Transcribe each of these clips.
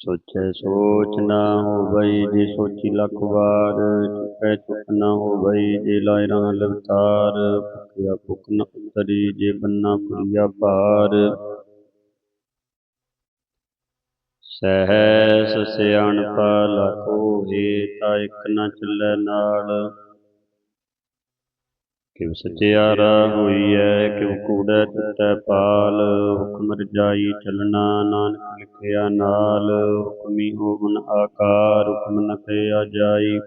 ਸੋਚੈ ਸੋਚ ਨਾ ਹੋਵਈ ਜੇ ਸੋਚੀ ਲੱਖ ਵਾਰ ਚੁੱਪੈ ਚੁੱਪ ਨਾ ਹੋਵਈ ਜੇ ਲਾਇ ਰਾਂ ਲਵਤਾਰ ਭੁਖਿਆ ਭੁਖ ਨ ਉਤਰੀ ਜੇ ਬੰਨਾ ਭੁਰੀਆ ਭਾਰ। ਸਹਿਸ ਸਿਆਣਪਾ ਲੱਖ ਹੋਏ ਤਾ ਇਕ ਨ ਚੱਲੈ ਨਾਲ। ਕਿਵ ਸਚਿਆਰਾ ਹੋਈਐ ਕਿਵ ਕੂੜੈ ਟੁੱਟੈ ਪਾਲ। ਹੁਕਮ ਰਜਾਈ ਚਲਣਾ ਨਾਨਕ ਲਿਖਿਆ ਨਾਲ। ਹੁਕਮੀ ਹੋਵਨ ਆਕਾਰ, ਹੁਕਮ ਨ ਕਹਿਆ ਜਾਈ।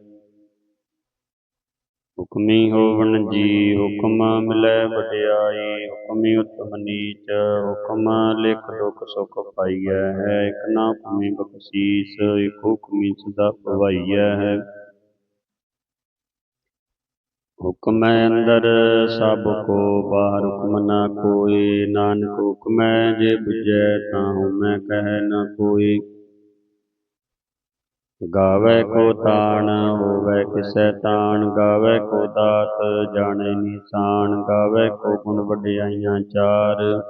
ਹੁਕਮੀ ਹੋਵਨ ਜੀ, ਹੁਕਮ ਮਿਲੈ ਵਡਿਆਈ। ਹੁਕਮੀ ਉਤਮ ਨੀਚ, ਹੁਕਮ ਲਿਖ ਦੁਖ ਸੁਖ ਪਾਈਐ। ਹੈ ਇਕ ਨਾ ਹੁਕਮੀ ਬਖਸ਼ੀਸ, ਇਕ ਹੁਕਮੀ ਸਦਾ ਭਵਾਈਐ ਹੈ ਹੁਕਮੈ ਅੰਦਰ ਸਭ ਕੋ, ਬਾਹਰ ਹੁਕਮ ਨਾ ਕੋਇ ਨਾਨਕ ਹੁਕਮੈ ਜੇ ਬੁਝੈ ਤਾਂ ਮੈਂ ਕਹਿ ਨਾ ਕੋਈ। ਗਾਵੇ ਕੋ ਤਾਣ, ਹੋਵੇ ਕਿਸੈ ਤਾਣ। ਗਾਵੇ ਕੋ ਦਾਤ, ਜਾਣੇ ਨਿਸ਼ਾਨ। ਗਾਵੇ ਕੋ ਗੁਣ ਵਡਿਆਈਆਂ ਚਾਰ।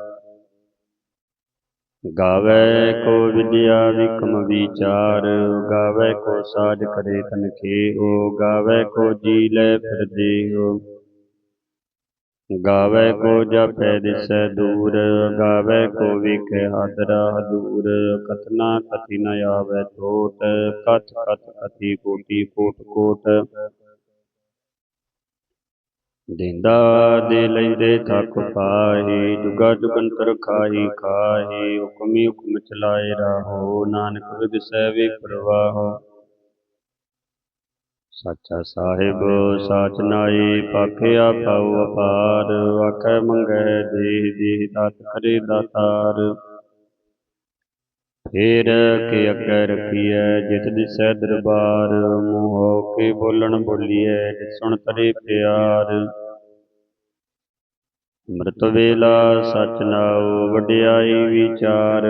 ਗਾਵੇ ਕੋ ਵਿਦਿਆ ਵਿਕਮ ਵਿਚਾਰ, ਗਾਵੇ ਕੋ ਸਾਜ ਕਰੇ ਤਨਖੇ ਓ ਗਾਵੇ ਕੋ ਜੀ ਲੈ ਫਿਰਦੇ ਹੋ ਗਾਵੇ ਕੋ ਜਪੈ ਦਿਸੈ ਦੂਰ, ਗਾਵੇ ਕੋ ਵਿਖੇ ਹਾਦਰਾ ਹਦੂਰ। ਕਥਨਾ ਕਥੀ ਨ ਆਵੇ ਟੋਟ ਕਥ ਕਥ ਕਥੀ ਕੋਟੀ ਕੋਟ ਕੋਟ। ਦਿੰਦਾ ਦੇ ਲੈਂਦੇ ਥੱਕ ਪਾਹੀ, ਜੁਗਾ ਜੁਗੰਤਰ ਖਾਹੀ ਖਾਹੀ, ਹੁਕਮੀ ਹੁਕਮ ਚਲਾਏ ਰਾਹੋ, ਨਾਨਕ ਵਿਦਸੈ ਵੇ ਪ੍ਰਵਾਹੋ। ਸਾਚਾ ਸਾਹਿਬ, ਸਾਚ ਨਾਈ ਪਾਖਿਆ ਪਾਉ ਅਪਾਰ, ਆਖੈ ਮੰਗੈ ਦੇ ਦੇਹ ਦਾਤ ਕਰੇ ਦਾਤਾਰ। ਫੇਰ ਕੇ ਅੱਗੇ ਰਖੀਐ, ਜਿਤ ਦਿਸੈ ਦਰਬਾਰ, ਮੂੰਹ ਕੇ ਬੋਲਣ ਬੋਲੀਐ ਸੁਣ ਤਰੇ ਪਿਆਰ। ਮ੍ਰਿਤ ਵੇਲਾ ਸਚ ਨਾਉ, ਵਡਿਆਈ ਵਿਚਾਰ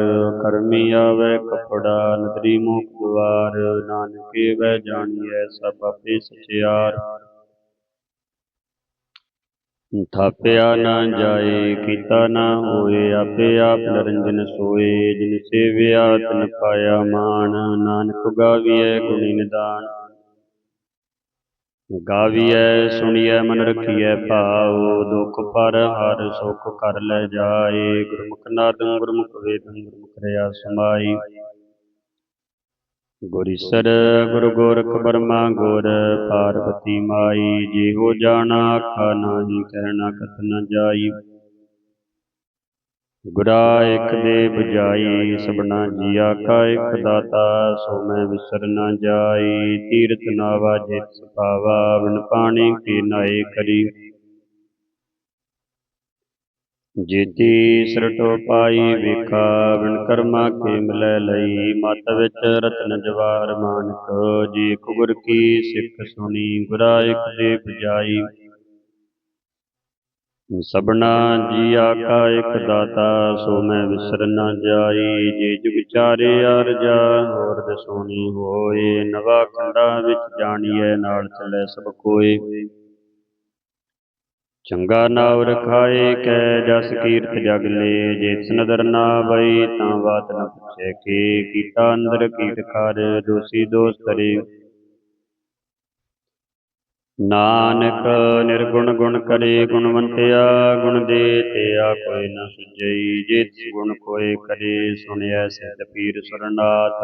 ਕਰਮੀ ਆਵੇ ਕਪੜਾ, ਨਦਰੀ ਮੁਖ ਦੁਆਰ ਨਾਨਕੇ ਵੈ ਜਾਣੀਐ ਸਭ ਆਪੇ ਸਚਿਆਰ। ਥਾਪਿਆ ਨਾ ਜਾਏ, ਕੀਤਾ ਨਾ ਹੋਏ, ਆਪੇ ਆਪ ਨਰੰਜਨ ਸੋਏ, ਜਿਨ ਸੇਵਿਆ ਤਿਨ ਪਾਇਆ ਮਾਨ ਨਾਨਕ ਗਾਵੀਐ ਗੁਣੀ ਨਿਦਾਨ। ਗਾਵੀਐ, ਸੁਣੀਐ, ਮਨ ਰਖੀਐ ਭਾਉ, ਦੁਖ ਪਰ ਹਰ ਸੁਖ ਕਰ ਲੈ ਜਾਏ। ਗੁਰਮੁਖ ਨਾਦੰ, ਗੁਰਮੁਖ ਵੇਦੰ, ਗੁਰਮੁਖ ਰਿਆ ਸਮਾਈ। ਗੁਰ ਈਸਰ ਗੁਰ ਗੋਰਖ ਬਰਮਾ ਗੁਰ ਪਾਰਵਤੀ ਮਾਈ। ਜਿਹੋ ਜਾਣਾ, ਆਖਾ ਨਾਹੀ, ਕਹਿਣਾ ਕਥ ਨ ਜਾਈ। ਗੁਰਾ ਇਕ ਦੇ ਬੁਝਾਈ, ਸਭਨਾ ਜੀਆ ਕਾ ਇਕ ਦਾਤਾ, ਸੋ ਮੈਂ ਵਿਸਰ ਨ ਜਾਈ। ਤੀਰਥ ਨਾਵਾ ਜੇ ਸੁਭਾਵਾ ਬਿਨ ਪਾਣੀ ਕੀ ਨਾਏ ਕਰੀ। ਜੇਤੀ ਸਰਟੋ ਪਾਈ ਵੇਖਾ, ਬਿਨ ਕਰਮਾ ਕੇ ਮਿਲੈ ਲਈ। ਮਤ ਵਿੱਚ ਰਤਨ ਜਵਾਰ ਮਾਨਕ, ਜੀ ਇਕ ਕੀ ਸਿੱਖ ਸੁਣੀ। ਗੁਰਾ ਇਕ ਦੇ ਬੁਝਾਈ ਸਭਨਾ ਜੀਆ ਕਾ ਇਕ ਦਾਤਾ, ਸੋ ਮੈਂ ਵਿਸਰ ਨ ਜਾਈ। ਜੇ ਜੁਗ ਚਾਰੇ ਅਰਜਾ ਹੋਰ ਦਸੋਣੀ ਹੋਏ। ਨਵਾ ਖੰਡਾ ਵਿੱਚ ਜਾਣੀਐ, ਨਾਲ ਚੱਲੇ ਸਭ ਕੋਏ। ਚੰਗਾ ਨਾਉ ਰਖਾਏ ਕੈ ਜਸ ਕੀਰਤ ਜਗ ਲੇ। ਜੇ ਨਦਰ ਨਾ ਬਈ ਤਾਂ ਬਾਤ ਨ ਪੁੱਛੇ ਕੀ। ਕੀਤਾ ਅੰਦਰ ਕੀਟ ਕਰ, ਦੋਸੀ ਦੋਸਤ ਰੇ ਨਾਨਕ ਨਿਰਗੁਣ ਗੁਣ ਕਰੇ ਗੁਣਵੰਤਿਆ ਗੁਣ ਦੇ ਤਿਆ ਕੋਈ ਨ ਸੁਝਈ ਜਿਤ ਗੁਣ ਕੋਏ ਕਰੇ ਸੁਣਿਆ ਸਿਧ ਪੀਰ ਸਰਨਾਥ।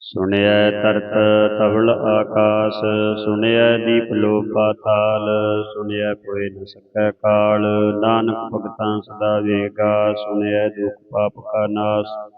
ਸੁਣਿਆ ਤਰਤ ਤਵਲ ਆਕਾਸ ਸੁਣਿਆ ਦੀਪ ਲੋ ਪਾਤਾਲ ਸੁਣਿਆ ਕੋਈ ਨ ਸਕੈ ਕਾਲ। ਨਾਨਕ ਭਗਤਾਂ ਸਦਾ ਵੇਗਾ, ਸੁਣਿਐ ਦੁਖ ਪਾਪ ਕਾ ਨਾਸ।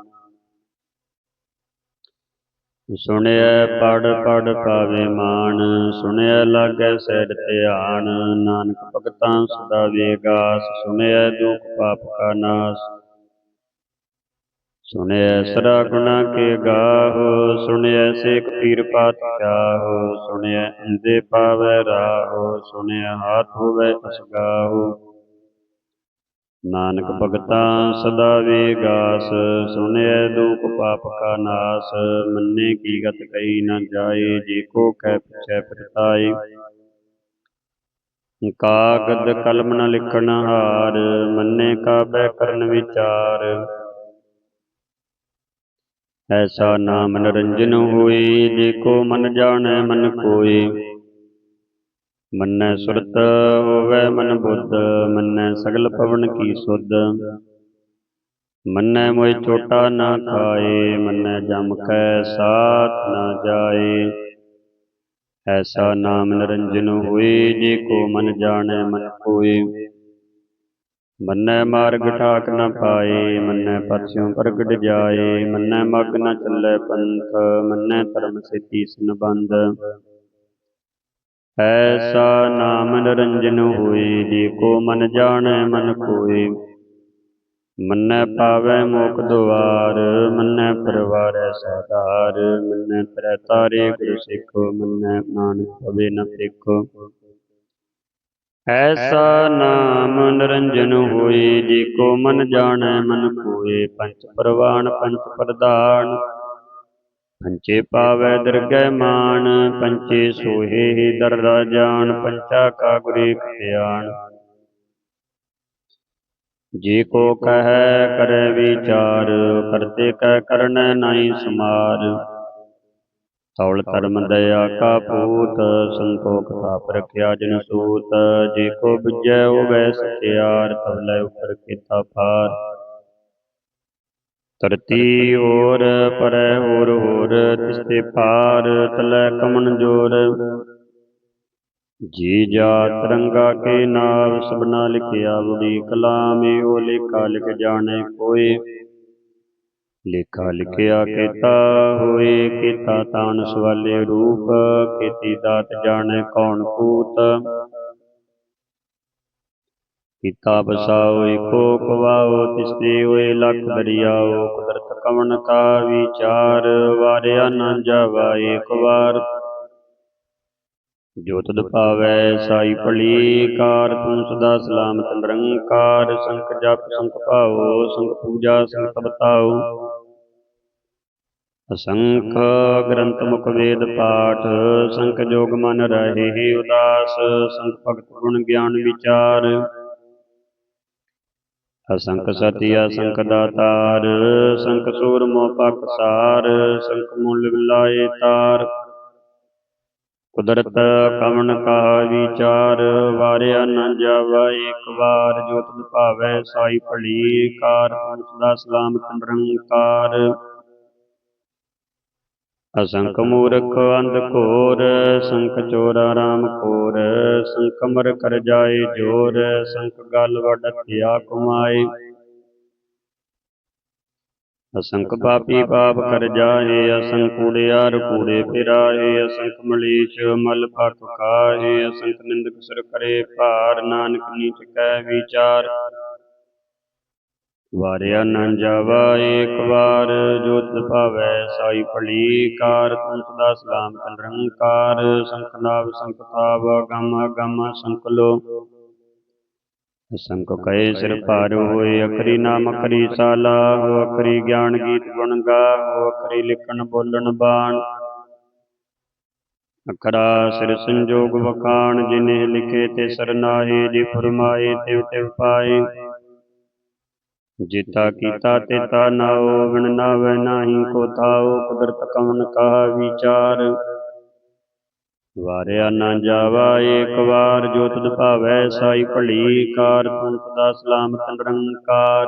ਸੁਣਿਐ ਪੜ ਪੜ ਪਾਵੇ ਮਾਨ, ਸੁਣਿਐ ਲਾਗੈ ਸਹਿਜ ਧਿਆਨ, ਨਾਨਕ ਭਗਤਾਂ ਸਦਾ ਵੇਗਾਸ, ਸੁਣਿਐ ਦੁਖ ਪਾਪ ਕਾ ਨਾਸ। ਸੁਣਿਐ ਸਦਾ ਗੁਣਾ ਕੇ ਗਾਹੋ, ਸੁਣਿਐ ਸੇਖ ਪੀਰ ਪਾਤਸ਼ਾਹੋ, ਸੁਣਿਐ ਅੰਦੇ ਪਾਵੈ ਰਾਹੋ, ਸੁਣਿਐ ਹਾਥ ਹੋਵੈ ਅਸਗਾਹੋ। ਨਾਨਕ ਭਗਤਾਂ ਸਦਾ ਵੇਗਾਸ ਸੁਣਿਐ ਦੁਖ ਪਾਪ ਕਾ ਨਾਸ ਮੰਨੇ ਕੀ ਗਤ ਕਈ ਨ ਜਾਏ ਜੇ ਕੋ ਕਹਿ ਪਿਛੈ ਪਰਤਾਏ ਕਾਗਦ ਕਲਮ ਨ ਲਿਖਣ ਹਾਰ ਮੰਨੇ ਕਾ ਬੈ ਕਰਨ ਵਿਚਾਰ। ਐਸਾ ਨਾਮ ਨਿਰੰਜਨ ਹੋਈ ਜੇ ਕੋ ਮਨ ਜਾਣੈ ਮਨ ਕੋਇ ਮੰਨੈ ਸੁਰਤ ਹੋਵੈ ਮਨ ਬੁੱਧ, ਮੰਨੈ ਸਗਲ ਪਵਨ ਕੀ ਸੁਧ। ਮੰਨੈ ਮੋਇ ਛੋਟਾ ਨਾ ਖਾਏ, ਮੰਨੈ ਜਮ ਕੈ ਸਾਥ ਨਾ ਜਾਏ। ਐਸਾ ਨਾਮ ਨਿਰੰਜਨ ਹੋਏ, ਜੇ ਕੋ ਮਨ ਜਾਣੈ ਮਨ ਕੋਏ ਮੰਨੈ ਮਾਰਗ ਠਾਕ ਨਾ ਪਾਏ, ਮੰਨੈ ਪਰਸਿਉ ਪ੍ਰਗਟ ਜਾਏ। ਮੰਨੈ ਮਗ ਨਾ ਚੱਲੈ ਪੰਥ, ਮੰਨੈ ਧਰਮ ਸੇਤੀ ਸੰਬੰਧ। ਐਸਾ ਨਾਮ ਨਿਰੰਜਨ ਹੋਏ ਜੇ ਕੋ ਮਨ ਜਾਣੈ ਮਨ ਕੋਇ ਮੰਨੈ ਪਾਵੈ ਮੋਖ ਦੁਆਰ, ਮੰਨੈ ਪਰਵਾਰੈ ਸਾਧਾਰ ਮੰਨੈ ਤਰੈ ਤਾਰੇ ਗੁਰ ਸਿੱਖ, ਮੰਨੈ ਨਾਨਕ ਭਵੇ ਨ ਭਿਖ। ਐਸਾ ਨਾਮ ਨਿਰੰਜਨ ਹੋਏ ਜੇ ਕੋ ਮਨ ਜਾਣੈ ਮਨ ਕੋਇ ਪੰਚ ਪ੍ਰਵਾਨ, ਪੰਚ ਪ੍ਰਧਾਨ ਪੰਚੇ ਪਾਵੈ ਦਰਗਹਿ ਮਾਨ, ਪੰਚੇ ਸੋਹੇ ਦਰਦਾ ਜਾਣ ਪੰਚਾ ਕਾ ਗੁਰੇ ਖਿਆਨ। ਜੇ ਕੋ ਕਹੈ, ਕਰੈ ਵਿਚਾਰ, ਕਰਤੇ ਕਹਿ ਕਰਨੈ ਨਾਹੀ ਸਮਾਰ। ਤੌਲ ਧਰਮ ਦਇਆ ਕਾ ਪੂਤ, ਸੰਤੋਖ ਤਾਪ ਰਖਿਆ ਜਨ ਸੂਤ। ਜੇ ਕੋ ਬੁਝੈ ਹੋਵੈ ਸਚਿਆਰ ਤਵਲੇ ਉਪਰ ਕੀਤਾ ਪਾਰ ਧਰਤੀ ਹੋਰ ਪਰੈ ਹੋਰ ਹੋਰ ਤਿਸਤੇ ਪਾਰ ਤਲੈ ਕਮਨ ਜੋਰ। ਜੀ ਜਾ ਤਰੰਗਾ ਕੇ ਨਾਮ ਸਭਨਾ ਲਿਖਿਆ ਬੁੜੀ ਕਲਾਮ ਇਹੋ ਲੇਖਾ ਲਿਖ ਜਾਣੇ ਕੋਏ। ਲੇਖਾ ਲਿਖਿਆ ਕੀਤਾ ਹੋਏ ਕੀਤਾ ਤਾਨ ਸਵਾਲੇ ਰੂਪ ਕੀਤੀ ਦਾਤ ਜਾਣੇ ਕੌਣ ਕੂਤ। ਕੀਤਾ ਬਸਾਓ ਏਕੋ ਕਵਾਓ ਤਿਸਤੇ ਹੋਏ ਲਖ ਦਰਿਆਓ, ਕੁਦਰਤ ਕਵਣ ਕਾ ਵਿਚਾਰ, ਵਾਰਿਆ ਨਾ ਜਾਵਾ ਏਕ ਵਾਰ। ਜੋ ਤਦ ਸਾਈ ਭਲੀ ਕਾਰ ਤੂੰ ਸਦਾ ਸਲਾਮਤ ਨਿਰੰਕਾਰ ਸੰਖ ਜਪ ਸੰਖ ਭਾਉ ਸੰਖ ਪੂਜਾ ਸੰਖ ਬਤਾਉ। ਅਸੰਖ ਗ੍ਰੰਥ ਮੁਖ ਵੇਦ ਪਾਠ ਸੰਖ ਜੋਗ ਮਨ ਰਹੇ ਉਦਾਸ ਸੰਖ ਭਗਤ ਗੁਣ ਗਿਆਨ ਵਿਚਾਰ। ਅਸੰਖ ਸਤੀ ਅਸੰਖ ਦਾਤਾਰ ਸੰਖ ਸੂਰ ਮੋ ਪਕਸਾਰ ਸੰਖ ਮੁੱਲ ਵਿਲਾਏ ਤਾਰ। ਕੁਦਰਤ ਕਵਣ ਕਾ ਵਿਚਾਰ ਵਾਰਿਆ ਨ ਜਾਵਾ ਏਕ ਵਾਰ ਜੋ ਤੁਧ ਭਾਵੈ ਸਾਈ ਭਲੀ ਕਾਰ ਤੂੰ ਸਦਾ ਸਲਾਮਤ ਨਿਰੰਕਾਰ। ਅਸੰਖ ਮੂਰਖ ਅੰਧ ਘੋਰ ਸੰਖ ਚੋਰ ਰਾਮ ਖੋਰ ਸੰਖ ਮਰ ਕਰ ਜਾਏ ਜੋਰ ਸੰਖ ਗਲ ਵਡ ਹੱਤਿਆ ਕਮਾਏ। ਅਸੰਖ ਪਾਪੀ ਪਾਪ ਕਰ ਜਾਏ ਅਸੰਖ ਕੂੜਿਆਰ ਕੂੜੇ ਫਿਰਾਏ ਅਸੰਖ ਮਲੀਚ ਮਲ ਪਕ ਕਾਹੇ ਅਸੰਖ ਨਿੰਦਕ ਸਿਰ ਕਰੇ ਭਾਰ ਨਾਨਕ ਨੀਚ ਕੈ ਵਿਚਾਰ। ਵਾਰਿਆ ਨਾ ਜਾਵਾ ਏਕ ਵਾਰ ਜੋਤ ਭਾਵੈ ਸਾਈ ਭਲੀ ਕਾਰ ਤੂੰ ਸਦਾ ਸਲਾਮ ਨਿਰੰਕਾਰ, ਸੰਖ ਨਾਭ ਗਮ ਗਮ ਸੰਖ ਲੋ। ਕਏ ਸਿਰ ਭਾਰ ਹੋਏ, ਅਖਰੀ ਨਾਮ ਅਖਰੀ ਸਾਲਾ ਹੋ ਅਖਰੀ ਗਿਆਨ ਗੀਤ ਗੁਣ ਗਾ ਹੋ ਅਖਰੀ ਲਿਖਣ ਬੋਲਣ ਬਾਣ। ਅਖਰਾ ਸਿਰ ਸੰਜੋਗ ਵਖਾਣ, ਜਿਨੇ ਲਿਖੇ ਤੇ ਸਰਨਾਏ ਜੇ ਫਰਮਾਏ, ਤਿਵ ਤਿਵ ਪਾਏ। ਜਿਤਾ ਕੀਤਾ ਤੇਤਾ ਨਾਉ ਵਿਣ ਨਾਵੈ ਨਾਹੀ ਕੋ ਥਾਉ ਕੁਦਰਤ ਕਵਨ ਕਹਾ ਵਿਚਾਰ। ਵਾਰਿਆ ਨਾ ਜਾਵਾ ਏਕ ਵਾਰ, ਜੋ ਤੁਧ ਭਾਵੈ ਸਾਈ ਭਲੀ ਕਾਰ ਤੂੰ ਸਦਾ ਸਲਾਮਤ ਨਿਰੰਕਾਰ।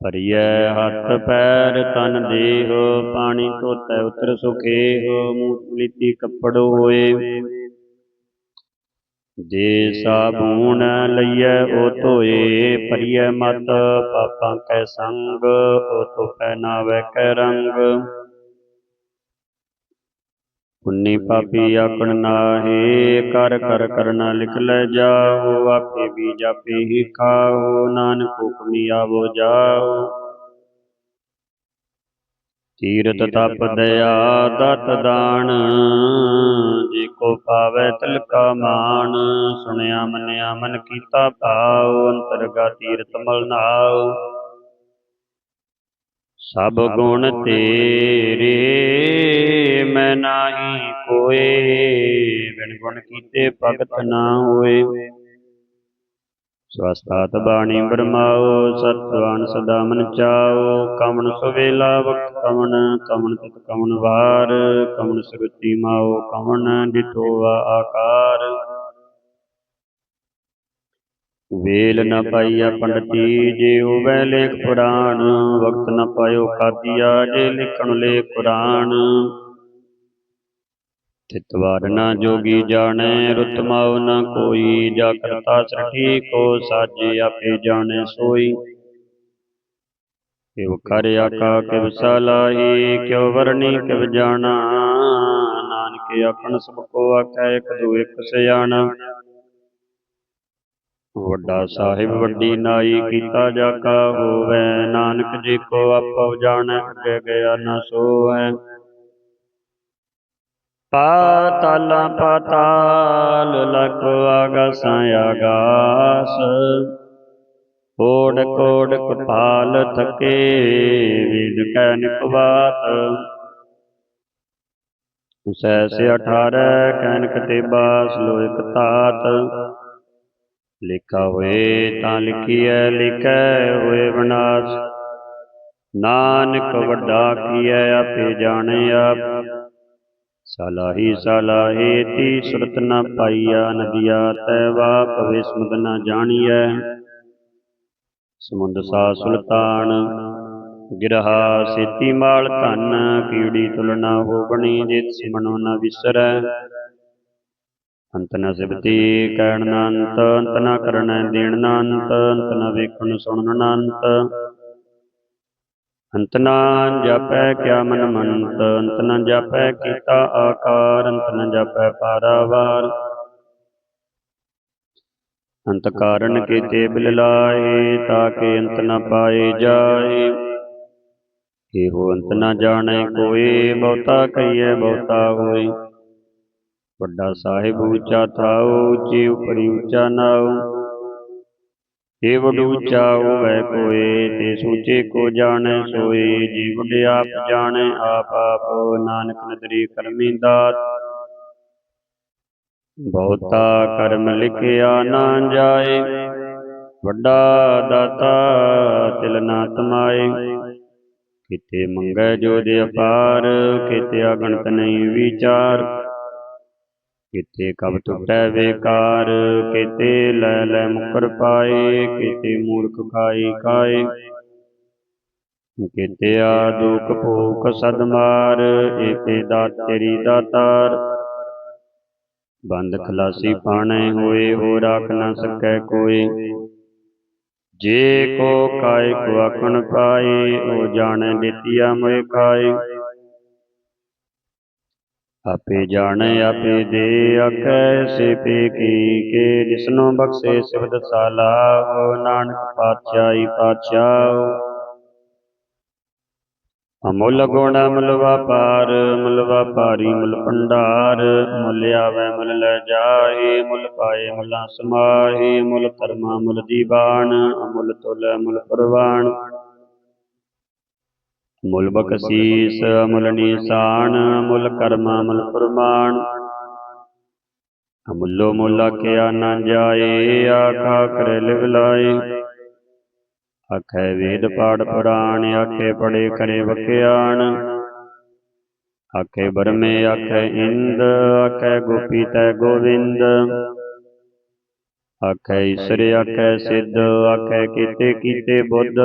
ਭਰੀਐ ਹੱਥ ਪੈਰ, ਤਨ ਦੇਹ, ਪਾਣੀ ਧੋਤੈ ਉਤਰ ਸੁਖੇਹ ਮੂਤ ਕੱਪੜ ਹੋਏ। ਜੇ ਸਾਬੂਨ ਲਈਐ, ਉਹ ਧੋਏ, ਭਰੀਐ ਮਤ, ਪਾਪਾਂ ਕੈ ਸੰਗ, ਉਹ ਤੋ ਪਹਿਨਾਵੈ ਕੈ ਰੰਗ। ਪੁੰਨੀ ਪਾਪੀ ਆਕਣ ਨਾਹੀ, ਕਰ ਕਰ ਕਰਨਾ ਲਿਖ ਲੈ ਜਾਓ, ਆਪੇ ਵੀ ਜਾਪੇ ਹੀ ਖਾਓ, ਨਾਨਕ ਹੁਕਮੀ ਆਵੋ ਜਾਓ। ਤੀਰਤ ਤਪ ਦਇਆ ਦਤ ਦਾਨ। ਜੇ ਕੋ ਪਾਵੈ ਤਿਲਕਾ ਮਾਨ। ਸੁਣਿਆ ਮੰਨਿਆ ਮਨ ਕੀਤਾ ਭਾਉ ਅੰਤਰਗਾ ਤੀਰਤ ਮਲ ਨਾਉ। ਸਭ ਗੁਣ ਤੇਰੇ ਮੈਂ ਨਾਹੀ ਕੋਏ। ਬਿਨ ਗੁਣ ਕੀਤੇ ਭਗਤ ਨਾ ਹੋਏ। ਸਵਸਤਾਤ ਬਾਣੀ ਬਰਮਾਓ ਸਤਵਾਨ ਸਦਾ ਮਨ ਚਾਓ। ਕਮਨ ਸੁਵੇਲਾ ਵਕਤ ਕਮਨ ਕਮਨ ਤਤ ਕਮਨ ਵਾਰ। ਕਮਨ ਸੁਗਤੀ ਮਾਓ ਕਮਨ ਦਿਠੋਆ ਆਕਾਰ। ਵੇਲ ਨ ਪਾਈਆ ਪੰਡਤੀ ਜੇ ਹੋਵੈ ਲੇਖ ਪੁਰਾਣ। ਵਕਤ ਨ ਪਾਇਓ ਖਾਦੀਆ ਜੇ ਲਿਖਣ ਲੇ ਕੁਰਾਨ। ਤਿਤਵਾਰ ਨਾ ਜੋਗੀ ਜਾਣੈ, ਰੁਤ ਮਾਉ ਕੋਈ। ਜਾ ਕਰਤਾ ਸ੍ਰਿਠੀ ਕੋ ਸਾਜੇ ਆਪੇ ਜਾਣੈ ਸੋਈ। ਕਿਵ ਕਰ ਆਕਾ ਕਿਵ ਸਲਾਹੀ ਕਿਉ ਵਰਣੀ, ਕਿਵ ਜਾਣਾ। ਨਾਨਕ ਆਪਣ ਸਭ ਕੋ ਆਖੈ, ਇਕ ਦੂ ਇਕ ਸਿਆਣਾ। ਵੱਡਾ ਸਾਹਿਬ, ਵੱਡੀ ਨਾਈ, ਕੀਤਾ ਜਾ ਕਾ ਹੋਵੈ। ਨਾਨਕ ਜੀ ਕੋ ਆਪੋ ਜਾਣੈ, ਅੱਗੇ ਗਿਆ ਨ ਸੋਵੈ। ਪਾਤਾਲਾਂ ਪਾਤਾਲ ਲਖ ਆਗਾਸਾਂ ਆਗਾਸ ਕੋੜ ਕੋੜ ਕਪਾਲ ਥਕੇ ਵਿਦ ਕੈ ਨਿਕਵਾਤ ਸੈਸੇ 18 ਕੈਨਕ ਤੇ ਬਾਸ ਲੋਇਕ ਤਾਤ। ਲਿਖਾ ਹੋਏ ਤਾਂ ਲਿਖੀਐ, ਲਿਖੈ ਹੋਏ ਵਿਨਾਸ਼। ਨਾਨਕ ਵੱਡਾ ਕੀਐ, ਆਪੇ ਜਾਣੇ ਆਪ। ਸਲਾਹੀ ਸਲਾਹੇ ਤੀ ਸੁਰਤ ਨ ਪਾਈਆ ਨਦੀਆ ਤੈ ਵਾ ਭਵੇ ਸਮੁਦ ਨ ਜਾਣੀਐ। ਸਮੁੰਦ ਸਾ ਸੁਲਤਾਨ, ਗਿਰਹਾ ਸੇਤੀ ਮਾਲ ਧਨ, ਕੀੜੀ ਤੁਲਨਾ ਹੋ ਬਣੀ ਜਿਤ ਸਿਮਣੋ ਨ ਵਿਸਰੈ। ਅੰਤ ਨ ਸਿਬਤੀ ਕਹਿਣ ਨ ਅੰਤ ਅੰਤ ਨ ਕਰਣੈ ਦੇਣ ਨ ਅੰਤ ਅੰਤ ਨ ਵੇਖਣ ਸੁਣਨ ਨ ਅੰਤ ਅੰਤ ਨਾ ਜਾਪੈ ਕਿਆ ਮਨ ਮੰਤ ਅੰਤ ਨਾ ਜਾਪੈ ਕੀਤਾ ਆਕਾਰ, ਅੰਤ ਨਾ ਜਾਪੈ ਪਾਰਾਵਾਰ। ਅੰਤ ਕਾਰਨ ਕੀਤੇ ਬਿਲ ਲਾਏ ਤਾਕੇ ਅੰਤ ਨਾ ਪਾਏ ਜਾਏ। ਇਹੋ ਅੰਤ ਨਾ ਜਾਣੈ ਕੋਏ, ਬਹੁਤਾ ਕਹੀਐ ਬਹੁਤਾ ਹੋਏ। ਵੱਡਾ ਸਾਹਿਬ ਉੱਚਾ ਥਾਉ ਉੱਚੇ ਉਪਰੀ ਉੱਚਾ ਨਾਉ। ਏ ਵਡ ਉੱਚਾ ਹੋਵੈ ਕੋਏ ਤੇ ਸੂਚੇ ਕੋ ਜਾਣੈ ਸੋਏ ਜੀ ਵਡ ਆਪ ਜਾਣੈ ਆਪ ਆਪ ਨਾਨਕ ਨਦਰੀ ਕਰਮੀ ਦਾਤ ਬਹੁਤਾ ਕਰਮ ਲਿਖਿਆ ਨਾ ਜਾਏ ਵੱਡਾ ਦਾਤਾ ਤਿਲ ਨਾ ਤਮਾਏ ਕਿਤੇ ਮੰਗੈ ਜੋ ਦੇ ਅਪਾਰ ਕਿਤੇ ਅਗਣਤ ਨਹੀਂ ਵਿਚਾਰ। ਕਿਤੇ ਕਬ ਟੁਟੈ ਵੇਕਾਰ ਕਿਤੇ ਲੈ ਲੈ ਮੁਕਰ ਪਾਏ ਕਿਤੇ ਮੂਰਖ ਖਾਈ ਖਾਏ ਕਿਤੇ ਆ ਦੁਖ ਭੂਖ ਸਦ ਮਾਰ ਏਤੇ ਦਾਤ ਤੇਰੀ ਦਾਤਾਰ। ਬੰਦ ਖਲਾਸੀ ਪਾਣੇ ਹੋਏ ਹੋ ਰਾਖ ਨਾ ਸਕੈ ਕੋਈ ਜੇ ਕੋ ਕਾਇ ਕੋ ਆਖਣ ਪਾਏ ਉਹ ਜਾਣੈ ਦਿੱਤੀਆ ਮੋਇ ਖਾਏ। ਆਪੇ ਜਾਣੈ, ਆਪੇ ਦੇ ਆਖੈ ਸੇ ਪੇ ਕੀ ਕੇ, ਜਿਸਨੋ ਬਖਸ਼ੇ ਸਿਵਦ ਸਾਲਾ ਨਾਨਕ ਪਾਤਸ਼ਾਹੀ ਪਾਤਸ਼ਾਹ। ਅਮੁੱਲ ਗੁਣ ਅਮੁੱਲ ਵਪਾਰ ਮੁੱਲ ਵਪਾਰੀ ਮੁੱਲ ਭੰਡਾਰ ਮੁੱਲ ਆਵੈ ਮੁੱਲ ਲੈ ਜਾਏ ਮੁੱਲ ਪਾਏ ਮੁੱਲਾਂ ਸਮਾਹੀ ਮੁੱਲ ਕਰਮਾ ਮੁੱਲ ਦੀਵਾਨ, ਅਮੁੱਲ ਤੁਲ ਮੁੱਲ ਪ੍ਰਵਾਨ। ਮੁੱਲ ਬਖਸ਼ੀਸ ਅਮੁੱਲ ਨੀਸਾਨ ਮੁੱਲ ਕਰਮਾ ਮੁੱਲ ਪ੍ਰਮਾਣ ਅਮੁੱਲੋ ਮੁੱਲ ਆਖਿਆ ਨਾ ਜਾਏ ਆਖਾ ਕਰੇ ਲਿਵ ਲਾਏ। ਆਖੈ ਵੇਦ ਪਾੜ ਪੁਰਾਣ ਆਖੇ ਪੜੇ ਕਰੇ ਵਖਿਆਣ ਆਖੇ ਬਰਮੇ ਆਖੇ ਇੰਦ ਆਖੇ ਗੋਪੀ ਤੈ ਗੋਵਿੰਦ। ਆਖੇ ਈਸ਼ਰ ਆਖੇ ਸਿੱਧ ਆਖੇ ਕੀਤੇ ਕੀਤੇ ਬੁੱਧ।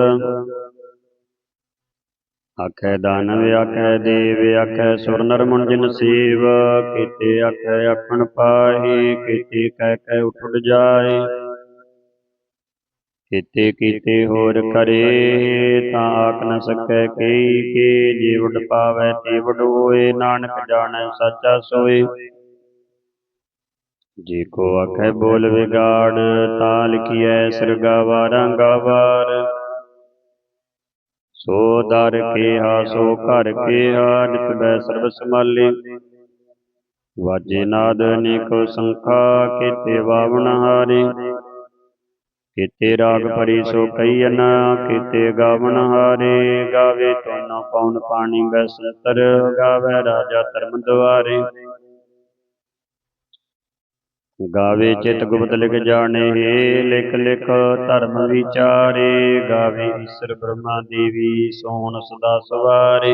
ਆਖੈ ਦਾਨਵ, ਆਖੈ ਦੇਵ, ਆਖੈ ਸੁਰ ਨਰ ਮੁਨ ਜਿਨ ਸੇਵ ਕੀਤੇ ਆਖੈ ਆਖਣ ਪਾਹੀ, ਕੀਤੇ ਕਹਿ ਕਹਿ ਉਠ ਜਾਏ। ਕੀਤੇ ਕੀਤੇ ਹੋਰ ਕਰੇ ਤਾਂ ਆਖ ਨ ਸਕੈ ਕਈ ਕੇ, ਜੇ ਪਾਵੈ ਤੇ ਹੋਏ, ਨਾਨਕ ਜਾਣੈ ਸਾਚਾ ਸੋਏ। ਜੇ ਕੋ ਆਖੈ ਬੋਲ ਵਿਗਾੜ, ਤਾਂ ਲਿਖੀਐ ਸਰਗਾਵਾ ਰੰਗਾਵਾਰ ਸੋ ਦਰ ਕੇਹਾ ਸੋ ਘਰ ਕੇਹਾ ਨਿਤ ਬੈ ਸਰਬ ਸਮਾਲੇ ਵਾਜੇ ਨਾਦ ਅਨੇਕ ਸੰਖਾ, ਕੀਤੇ ਵਾਵਣ ਹਾਰੇ। ਕੀਤੇ ਰਾਗ ਭਰੀ ਸੋ ਕਈਨ ਕੀਤੇ ਗਾਵਣ ਹਾਰੇ। ਗਾਵੇ ਤੋਨ ਪਉਨ ਪਾਣੀ ਬੈਸਤਰ ਗਾਵੇ ਰਾਜਾ ਧਰਮ ਦੁਆਰੇ। ਗਾਵੇ ਚਿਤ ਗੁਪਤ ਲਿਖ ਜਾਣੇ ਲਿਖ ਲਿਖ ਧਰਮ ਵਿਚਾਰੇ। ਗਾਵੇ ਈਸ਼ਰ ਬ੍ਰਹਮਾ ਦੇਵੀ ਸੋਹਣ ਸਦਾ ਸਵਾਰੇ।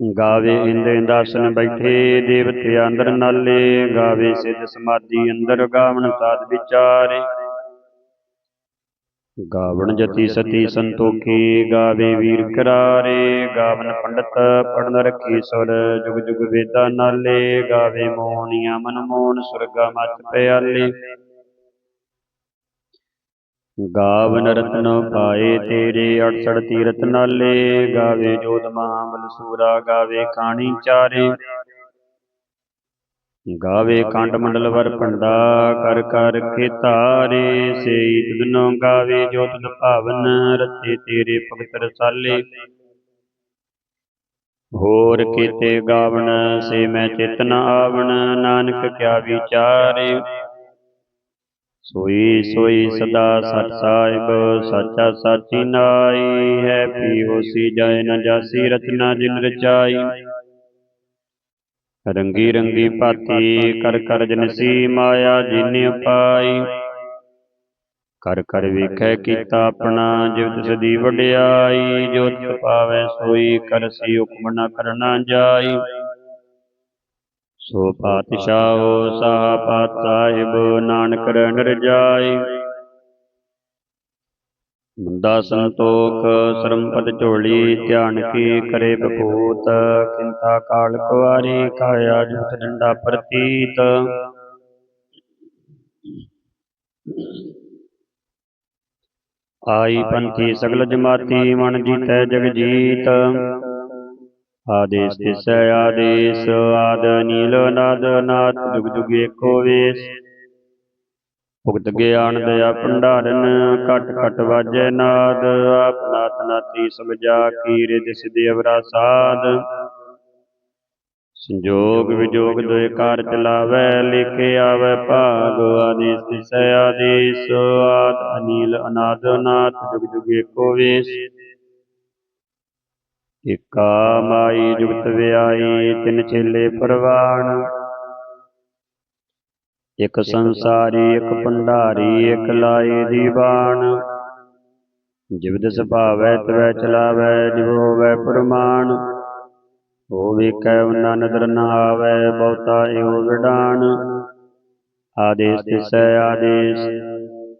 ਗਾਵੇ ਇੰਦ ਇੰਦਾਸਨ ਬੈਠੇ ਦੇਵਤੇ ਅੰਦਰ ਨਾਲੇ। ਗਾਵੇ ਸਿੱਧ ਸਮਾਧੀ ਅੰਦਰ ਗਾਵਣ ਸਾਧ ਵਿਚਾਰੇ। ਗਾਵਣ ਜਤੀ ਸਤੀ ਸੰਤੋਖੀ ਗਾਵੇ ਵੀਰ ਕਰਾਰੇ ਗਾਵਨ ਪੰਡਤ ਪੜਨ ਰੱਖੀ ਸੁਰ ਜੁਗ ਜੁਗ ਵੇਦਾਂ ਨਾਲੇ ਗਾਵੇ ਮੋਹਣੀਆਂ ਮਨ ਮੋਹਨ ਸੁਰਗਾ ਮਚ ਪਿਆਲੇ। ਗਾਵਨ ਰਤਨ ਪਾਏ ਤੇਰੇ 68 ਤੀਰਤ ਨਾਲੇ ਗਾਵੇ ਜੋਤ ਮਹਾਬਲ ਸੂਰਾ ਗਾਵੇ ਖਾਣੀ ਚਾਰੇ। ਗਾਵੇ ਕੰਡ ਮੰਡਲ ਵਰ ਪੰਡਾ ਕਰ ਕਰ ਖੇਤਾਰੇ, ਸੇਈ ਤੁਧਨੋ ਗਾਵੇ ਜੋ ਤੁਧ ਭਾਵਨ ਰਤੇ ਤੇਰੇ ਭਗਤ ਰਸਾਲੇ ਹੋਰ ਕੀਤੇ ਗਾਵਣ ਸੇ ਮੈਂ ਚੇਤਨ ਆਵਣ, ਨਾਨਕ ਕਿਆ ਵਿਚਾਰੇ। ਸੋਈ ਸੋਈ ਸਦਾ ਸਤ ਸਾਹਿਬ, ਸਾਚਾ ਸਾਚੀ ਨਾਈ, ਹੈ ਪੀ ਸੀ ਜਾਏ ਨ ਜਾਸੀ ਰਚਨਾ ਜਿਨ ਰਚਾਈ। ਰੰਗੀ ਰੰਗੀ ਭਾਤੀ ਕਰ ਕਰ ਜਨਸੀ ਮਾਇਆ ਜਿਨ ਪਾਈ ਕਰ ਕਰ ਵੇਖੈ ਕੀਤਾ ਆਪਣਾ ਜਿਵ ਤਿਸ ਦੀ ਵਡਿਆਈ, ਜੋ ਤਿਸ ਪਾਵੈ ਸੋਈ ਕਰਸੀ ਹੁਕਮ ਨਾ ਕਰਨਾ ਜਾਈ। ਸੋ ਪਾਤਸ਼ਾਹੋ, ਸਾਹ ਪਾਤ ਸਾਹਿਬ ਨਾਨਕ ਰਣ ਰਜਾਈ ਮੁੰਦਾ ਸੰਤੋਖ ਸਰਮਪਦ ਝੋਲੀ, ਧਿਆਨ ਕੀ ਕਰੇ ਬਪੂਤ ਕਿੰਤਾ ਕਾਲ ਕੁਵਾਰੀ ਕਾਇਆ ਜੁਤ ਡੰਡਾ ਪ੍ਰਤੀਤ। ਆਈ ਪੰਥੀ ਸਗਲ ਜਮਾਤੀ, ਮਨ ਜੀਤੈ ਜਗ ਜੀਤ। ਆਦੇਸ ਤਿਸੈ ਆਦੇਸ, ਆਦ ਨੀਲ ਨਾਦ ਨਾਥ ਜੁਗ ਜੁਗ ਏਕੋ ਵੇਸ। ਭੁਗਤ ਗਿਆਨ ਦਇਆ ਭੰਡਾਰਨ, ਘਟ ਘਟ ਵਾਜੈ ਨਾਦ ਆਪ ਨਾਥ ਨਾਤੀ ਸਭ ਜਾ ਕੀ ਰਿਦ ਸਾਧ। ਸੰਜੋਗ ਵਿਜੋਗ ਦੋਇ ਕਾਰ ਚਲਾਵੈ, ਲਿਖੇ ਆਵੈ ਭਾਗ, ਆਦੇਸ ਤਿਸੈ ਆਦੇਸ, ਆਦ ਅਨੀਲ ਅਨਾਦ ਨਾਥ ਜੁਗ ਜੁਗ ਏਕੋ ਵੇਸ। ਏਕਾ ਮਾਈ ਜੁਗਤ ਵਿਆਈ ਤਿਨ ਛੇਲੇ ਪਰਵਾਣ। ਇਕ ਸੰਸਾਰੀ ਇਕ ਭੰਡਾਰੀ ਇਕ ਲਾਏ ਦੀਵਾਨ। ਜਿਵਦ ਸੁਭਾਵੈ ਤਵੈ ਚਲਾਵੈ ਜਿਵ ਹੋਵੈ ਪ੍ਰਮਾਣ। ਹੋ ਵੇਖੈ ਉਨਾ ਨਦਰ ਨ ਆਵੈ ਬਹੁਤਾ ਇਹੋ ਵਿਡਾਨ। ਆਦੇਸ ਤਿਸੈ ਆਦੇਸ।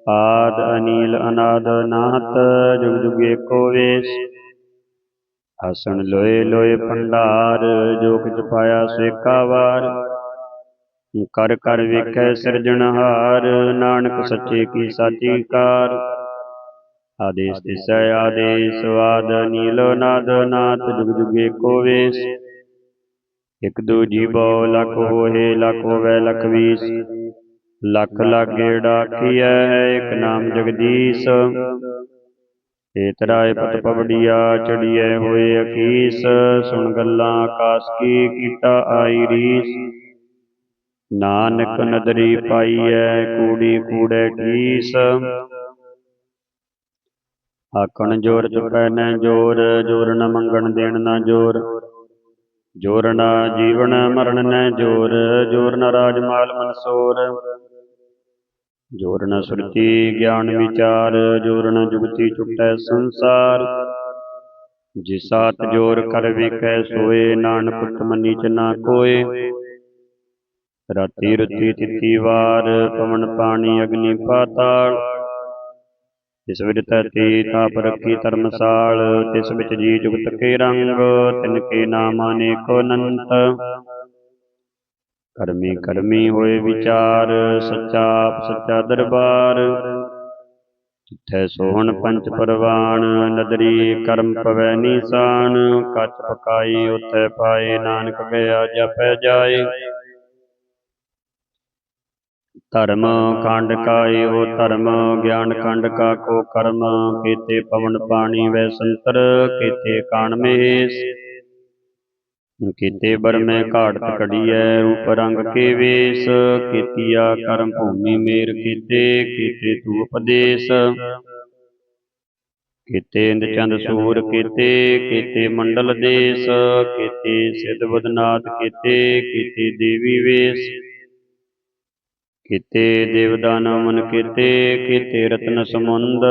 ਆਦ ਅਨੀਲ ਅਨਾਦ ਨਾਥ ਜੁਗ ਜੁਗ ਏਕੋ ਵੇਸ। ਆਸਣ ਲੋਏ ਲੋਏ ਭੰਡਾਰ ਜੋ ਕਿਛ ਪਾਇਆ ਸੇਕਾ ਵਾਰ। ਕਰ ਕਰ ਵੇਖੈ ਸਿਰਜਣਹਾਰ ਨਾਨਕ ਸੱਚੇ ਕੀ ਸਾਚੀ ਕਾਰ। ਆਦੇਸ ਤਿਸੈ ਆਦੇਸ ਵਾਦ ਨੀਲ ਨਾਦ ਨਾਥ ਜੁਗ ਜੁਗ ਏਕੋ ਵੇਸ। ਇਕ ਦੂ ਜੀਵੋ ਲਖ ਹੋਏ ਲਖ ਹੋਵੇ ਲਖ ਵੀਸ ਲਖ ਲਾਗੇ ਡਾਕੀਐ ਇਕ ਨਾਮ ਜਗਦੀਸ਼। ਏਤਰਾਏ ਪਤ ਪਵੜੀਆ ਚੜੀਐ ਹੋਏ ਅਕੀਸ ਸੁਣ ਗੱਲਾਂ ਆਕਾਸ ਕੀ ਕੀਤਾ ਆਈ ਰੀਸ। ਨਾਨਕ ਨਦਰੀ ਪਾਈਐ, ਕੂੜੀ ਕੂੜੇ ਠੀਸ ਆਖਣ, ਜੋਰ ਚੁਕੈ ਨੈ ਜੋਰ ਜੋਰ ਨ ਮੰਗਣ ਦੇਣ ਨਾ ਜੋਰ। ਜੋਰ ਨ ਜੀਵਨ ਮਰਨ ਨੈ ਜੋਰ ਜੋਰ ਨ ਰਾਜ ਮਾਲ ਮਨਸੋਰ। ਜੋਰ ਨ ਸੁਰਤੀ ਗਿਆਨ ਵਿਚਾਰ, ਜੋਰ ਨ ਜੁਗਤੀ ਛੁਟੈ ਸੰਸਾਰ। ਜਿਸਾਤ ਜੋਰ ਕਰ ਵਿਕੈ ਸੋਏ ਨਾਨਕ ਤੁਮਨੀ ਚ ਨਾ ਕੋਏ। ਰਾਤੀ ਰੁਤੀ ਤਿੱਤੀ ਵਾਰ ਪਵਨ ਪਾਣੀ ਅਗਨੀ ਪਾਤਾਲ। ਤਿਸ ਵਿਦ ਤੈਤੀ ਤਾਪ ਰੱਖੀ ਧਰਮਸਾਲ ਤਿਸ ਵਿੱਚ ਜੀ ਜੁਗਤ ਕੇ ਰੰਗ ਤਿਨ ਕੇ ਨਾਮ ਅਨੇਕੋ ਅਨੰਤ। ਕਰਮੀ ਕਰਮੀ ਹੋਏ ਵਿਚਾਰ ਸੱਚਾ ਆਪ ਸੱਚਾ ਦਰਬਾਰ। ਜਿੱਥੈ ਸੋਹਣ ਪੰਚ ਪਰਵਾਨ ਨਦਰੀ ਕਰਮ ਪਵੈ ਨੀਸਾਨ। ਕੱਚ ਪਕਾਈ ਉਥੈ ਪਾਏ ਨਾਨਕ ਗਿਆ ਜਪੈ ਜਾਏ। ਧਰਮ ਖੰਡ ਕਾ ਇਹੋ ਧਰਮ, ਗਿਆਨ ਖੰਡ ਕਾ ਕੋ ਕਰਮ, ਕੀਤੇ ਪਵਨ ਪਾਣੀ ਵੈ ਸੰਤਰ, ਕੀਤੇ ਕਾਣ ਮਹੇਸ਼ ਕੀਤੇ ਬਰਮੈ ਘਾਟਤ ਘੜੀਐ ਰੂਪ ਰੰਗ ਕੇ ਵੇਸ। ਕੀਤੀਆ ਕਰਮ ਭੂਮੀ ਮੇਰ ਕੀਤੇ ਕੀਤੇ ਤੂ ਉਪਦੇਸ਼। ਕੀਤੇ ਇੰਦ ਚੰਦ ਸੂਰ ਕੀਤੇ ਕੀਤੇ ਮੰਡਲ ਦੇਸ। ਕੀਤੇ ਸਿਧ ਬਦਨਾਥ ਕੀਤੇ ਕੀਤੇ ਦੇਵੀ ਵੇਸ। ਕੀਤੇ ਦੇਵਦਾਨਵ ਮਨ ਕੀਤੇ ਕੀਤੇ ਰਤਨ ਸਮੁੰਦ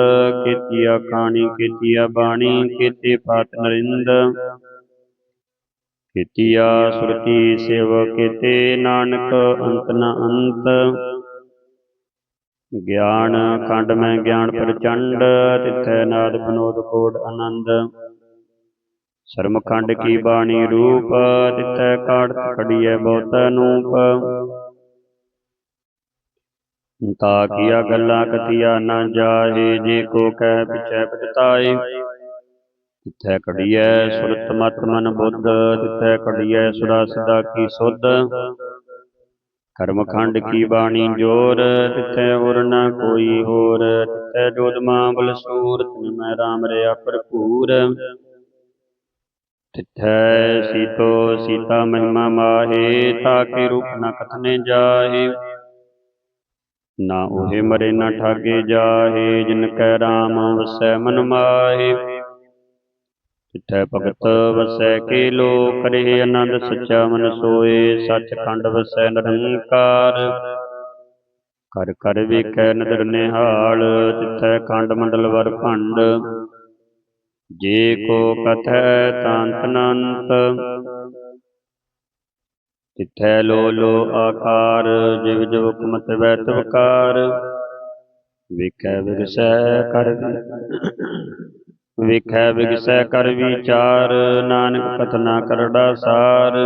ਕੀਤੀਆ ਖਾਣੀ ਕੀਤੀਆ ਬਾਣੀ, ਕੀਤੇ ਪਾਤ ਨਰਿੰਦ, ਕੀਤੀਆ ਸੁਰਤੀ ਸੇਵ ਕੀਤੇ ਨਾਨਕ ਅੰਤ ਨ ਅੰਤ। ਗਿਆਨ ਖੰਡ ਮੈਂ ਗਿਆਨ ਪ੍ਰਚੰਡ, ਤਿਥੈ ਨਾਦ ਬਨੋਦ ਕੋਡ ਆਨੰਦ। ਸ਼ਰਮ ਖੰਡ ਕੀ ਬਾਣੀ ਰੂਪ, ਤਿਥੈ ਕਾੜਤ ਖੜੀਐ ਬਹੁਤ ਅਨੂਪ ਤਾ ਕੀਆ ਗੱਲਾਂ ਕਥੀਆ ਨਾ ਜਾਹੇ, ਜੇ ਕੋ ਕਹਿ ਪਿਛੈ ਪਛਤਾਏ। ਤਿਥੈ ਕੜੀਐ ਸੁਰਤ ਮਤ ਮਨ ਬੁੱਧ, ਤਿਥੈ ਕੜੀਐ ਸੁਰਾ ਸਦਾ ਕੀ ਸੁਧ। ਕਰਮ ਖੰਡ ਕੀ ਬਾਣੀ ਜੋਰ, ਤਿਥੈ ਹੋਰ ਨਾ ਕੋਈ ਹੋਰ। ਤਿਥੈ ਜੋਦਮਾ ਬਲ ਤਿਨ ਮੈਂ ਰਾਮ ਰਿਆ ਭਰਪੂਰ। ਤਿਥੈ ਸੀਤੋ ਸੀਤਾ ਮਹਿਮਾ ਮਾਹੇ ਤਾਕੇ ਰੂਪ ਨ ਕਥਨੇ ਜਾਹੇ। ਨਾ ਉਹੇ ਮਰੇ ਨਾ ਠਾਗੇ ਜਾਹੇ ਜਿਨ ਕੈ ਰਾਮ ਵਸੈ ਮਨ ਮਾਹੇ। ਤਿਥੈ ਭਗਤ ਵਸੈ ਕੇ ਲੋ ਕਰੇ ਆਨੰਦ ਸੱਚਾ ਮਨ ਸੋਏ ਸੱਚ ਖੰਡ ਵਸੈ ਨਿਰੰਕਾਰ। ਕਰ ਕਰ ਵੇਖੈ ਨਦਰ ਨਿਹਾਲ ਤਿਥੈ ਖੰਡ ਮੰਡਲ ਵਰ ਭੰਡ। ਜੇ ਕੋ ਕਥੈ ਤਾਂਤ ਅਨੰਤ ਤਿਥੈ ਲੋ ਲੋ ਆਕਾਰ, ਜਿਵ ਜਿਵ ਹੁਕਮਤ ਵੈ ਤਵਕਾਰ ਵੇਖੈ ਵਿਗਸੈ ਕਰ ਵੇਖੈ ਵਿਗਸੈ ਕਰ ਵਿਚਾਰ, ਨਾਨਕ ਕਥਨਾ ਕਰੜਾ ਸਾਰ।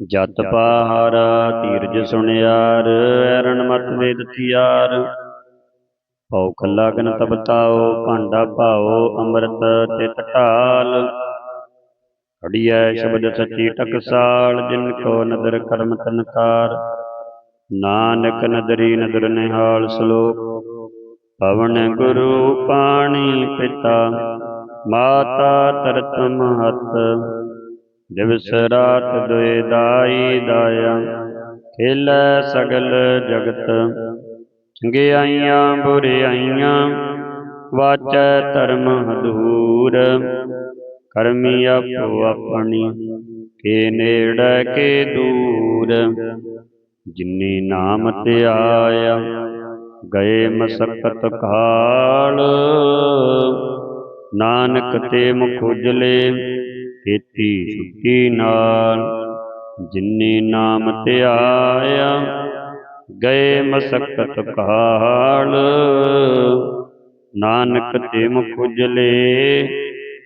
ਜਤ ਪਾਹਾਰਾ ਧੀਰਜ ਸੁਣਿਆਰ, ਐਰਣ ਮਤ ਵੇਦ ਥਿਆਰ। ਭਉ ਲਗਨ ਤਬਤਾਓ ਭਾਂਡਾ ਭਾਓ, ਅੰਮ੍ਰਿਤ ਤਿਤ ਢਾਲ। ਅੜੀਐ ਸ਼ਬਦ ਸੱਚੀ ਟਕਸਾਲ ਜਿਨ ਕੋ ਨਦਰ ਕਰਮ ਤਨਕਾਰ। ਨਾਨਕ ਨਦਰੀ ਨਦਰ ਨਿਹਾਲ ਸ਼ਲੋਕ। ਪਵਨ ਗੁਰੂ ਪਾਣੀ ਪਿਤਾ। ਮਾਤਾ ਤਰਤ ਮਹਤ ਦਿਵਸ ਰਾਤ ਦੁਇ ਦਾਈ ਦਾਇਆ। ਖੇਲੈ ਸਗਲ ਜਗਤ। ਚੰਗਿਆਈਆਂ ਬੁਰਿਆਈਆਂ। ਵਾਚੈ ਧਰਮ ਹਦੂਰ। ਕਰਮੀ ਆਪੋ ਆਪਣੀ, ਕੇ ਨੇੜੇ, ਕੇ ਦੂਰ। ਜਿਨੀ ਨਾਮ ਤੇ ਆਇਆ, ਗਏ ਮਸਕਤ ਕਾਲ। ਨਾਨਕ ਤੇ ਮੁਖ ਉਜਲੇ ਕੀਤੀ ਛੁੱਟੀ ਨਾਲ। ਜਿਨੀ ਨਾਮ ਤੇ ਆਇਆ, ਗਏ ਮਸਕਤ ਕਾਲ। ਨਾਨਕ ਤੇ ਮੁਖ ਉਜਲੇ